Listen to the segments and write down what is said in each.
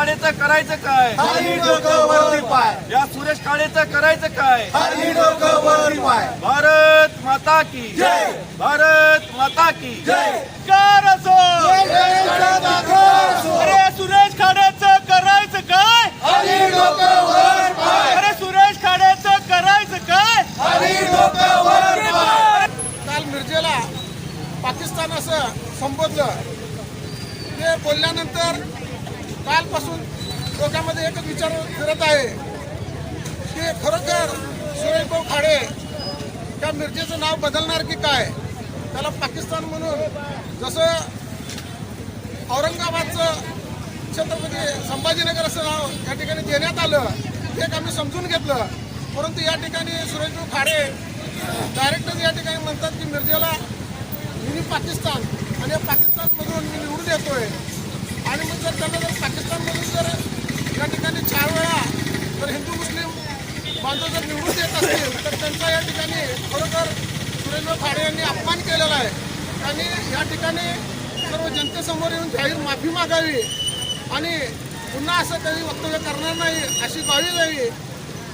काळेचं करायचं काय? खाली डोकं वरती पाय. या सुरेश काळेचं करायचं काय? खाली डोकं वरती पाय. भारत माता की जय. भारत माता की जय. कार असो. अरे सुरेश खाड्याचं करायचं काय? अरे सुरेश खाड्याचं करायचं काय? काल मिरजेला पाकिस्तान असं संबोधलं. ते बोलल्यानंतर कालपासून डोक्यामध्ये एकच विचार फिरत आहे की खरोखर सुरेशभाऊ खाडे त्या मिरजेचं नाव बदलणार की काय? त्याला पाकिस्तान म्हणून जसं औरंगाबादचं छत्रपती संभाजीनगर असं नाव या ठिकाणी देण्यात आलं ते एक आम्ही समजून घेतलं. परंतु या ठिकाणी सुरेशभाऊ खाडे डायरेक्टच या ठिकाणी म्हणतात की मिरजेला मिनी पाकिस्तान आणि या पाकिस्तानमधून मी निवडून येतोय. जर त्यांना जर पाकिस्तानमधून जर या ठिकाणी चार वेळा जर हिंदू मुस्लिम बांधव जर निवडून येत असतील तर त्यांचा या ठिकाणी खरोखर सुरेंद्र खाडे यांनी अपमान केलेला आहे. त्यांनी या ठिकाणी सर्व जनतेसमोर येऊन जाहीर माफी मागावी आणि पुन्हा असं काही वक्तव्य करणार नाही अशी ग्वाही द्यावी.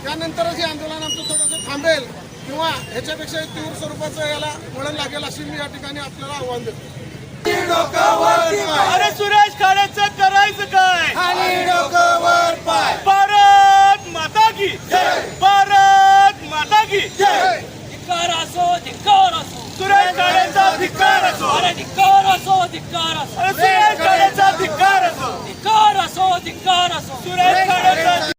त्यानंतरच हे आंदोलन आमचं थोडंसं थांबेल किंवा ह्याच्यापेक्षा तीव्र स्वरूपाचं याला वळण लागेल अशी मी या ठिकाणी आपल्याला आव्हान देतो खाली डोकं वरती पाय अरे सुरेश खाड्याचं करायचं काय खाली डोकं वर पाय भारत माता की भारत माता की जय धिक्कार असो धिक्कार असो. सुरेश खाड्याचा धिक्कार असो. अरे धिक्कार असो धिक्कार असो. सुरेश खाड्याचा धिक्कार असो. धिक्कार असो धिक्कार असो. सुरेश